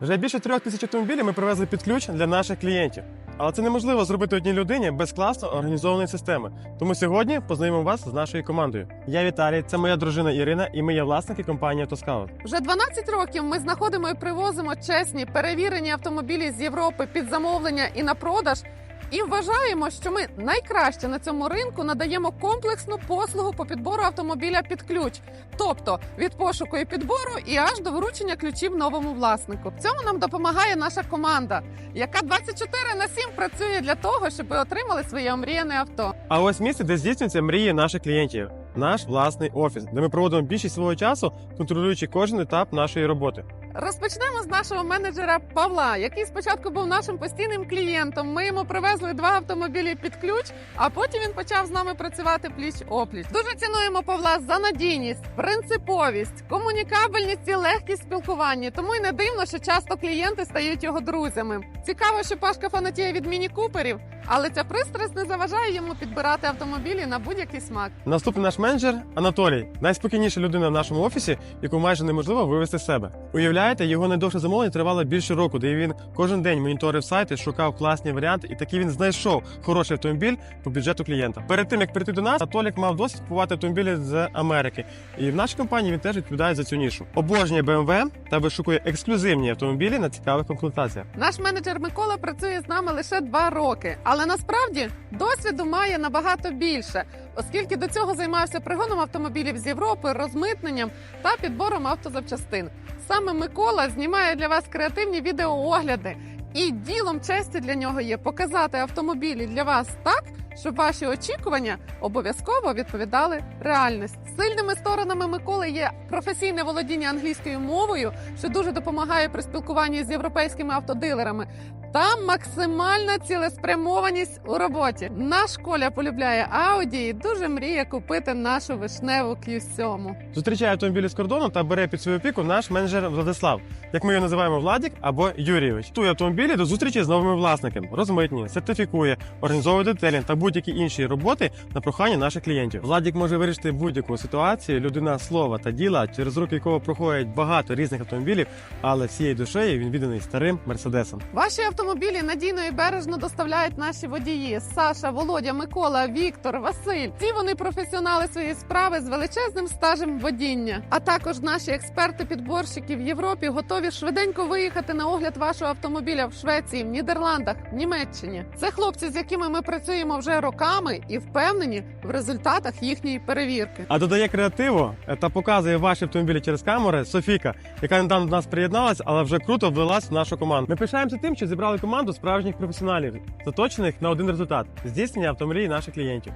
Вже більше трьох тисяч автомобілів ми привезли під ключ для наших клієнтів. Але це неможливо зробити одній людині без класно організованої системи. Тому сьогодні познайомимо вас з нашою командою. Я Віталій, це моя дружина Ірина, і ми є власники компанії «Автоскаут». Вже 12 років ми знаходимо і привозимо чесні перевірені автомобілі з Європи під замовлення і на продаж. І вважаємо, що ми найкраще на цьому ринку надаємо комплексну послугу по підбору автомобіля під ключ, тобто від пошуку і підбору і аж до вручення ключів новому власнику. В цьому нам допомагає наша команда, яка 24 на 7 працює для того, щоб ви отримали своє омріяне авто. А ось місце, де здійснюються мрії наших клієнтів, наш власний офіс, де ми проводимо більшість свого часу, контролюючи кожен етап нашої роботи. Розпочнемо з нашого менеджера Павла, який спочатку був нашим постійним клієнтом. Ми йому привезли два автомобілі під ключ, а потім він почав з нами працювати пліч опліч. Дуже цінуємо Павла за надійність, принциповість, комунікабельність і легкість спілкування. Тому й не дивно, що часто клієнти стають його друзями. Цікаво, що Пашка фанатіє від міні-куперів, але ця пристрасть не заважає йому підбирати автомобілі на будь-який смак. Наступний наш менеджер Анатолій, найспокійніша людина в нашому офісі, яку майже неможливо вивести з себе. Уявляєте, його найдовше замовлення тривало більше року, де він кожен день моніторив сайти, шукав класні варіанти, і таки він знайшов хороший автомобіль по бюджету клієнта. Перед тим як прийти до нас, Анатолік мав досвід купувати автомобілі з Америки, і в нашій компанії він теж відповідає за цю нішу. Обожнює BMW та вишукує ексклюзивні автомобілі на цікавих консультаціях. Наш менеджер Микола працює з нами лише два роки, але насправді досвіду має набагато більше, оскільки до цього займався пригоном автомобілів з Європи, розмитненням та підбором автозапчастин. Саме Микола знімає для вас креативні відеоогляди, і ділом честі для нього є показати автомобілі для вас так, щоб ваші очікування обов'язково відповідали реальності. Сильними сторонами Миколи є професійне володіння англійською мовою, що дуже допомагає при спілкуванні з європейськими автодилерами. Та максимальна цілеспрямованість у роботі. Наш Коля полюбляє Ауді і дуже мріє купити нашу вишневу Q7. Зустрічає автомобілі з кордону та бере під свою опіку наш менеджер Владислав, як ми його називаємо Владік або Юрійович. Тує автомобілі до зустрічі з новими власниками, розмитнює, сертифікує, організовує детелінг та будь-які інші роботи на прохання наших клієнтів. Владік може вирішити будь-яку ситуацію. Людина слова та діла, через руки якого проходять багато різних автомобілів, але всією душею він відданий старим мерседесам. Ваші автомобілі надійно і бережно доставляють наші водії: Саша, Володя, Микола, Віктор, Василь. Всі вони професіонали своєї справи з величезним стажем водіння. А також наші експерти-підборщики в Європі готові швиденько виїхати на огляд вашого автомобіля в Швеції, Нідерландах, Німеччині. Це хлопці, з якими ми працюємо вже роками і впевнені в результатах їхньої перевірки. А додає креативу е, та показує ваші автомобілі через камери Софіка, яка недавно до нас приєдналась, але вже круто влилась в нашу команду. Ми пишаємося тим, що зібрали команду справжніх професіоналів, заточених на один результат здійснення автомобілів наших клієнтів.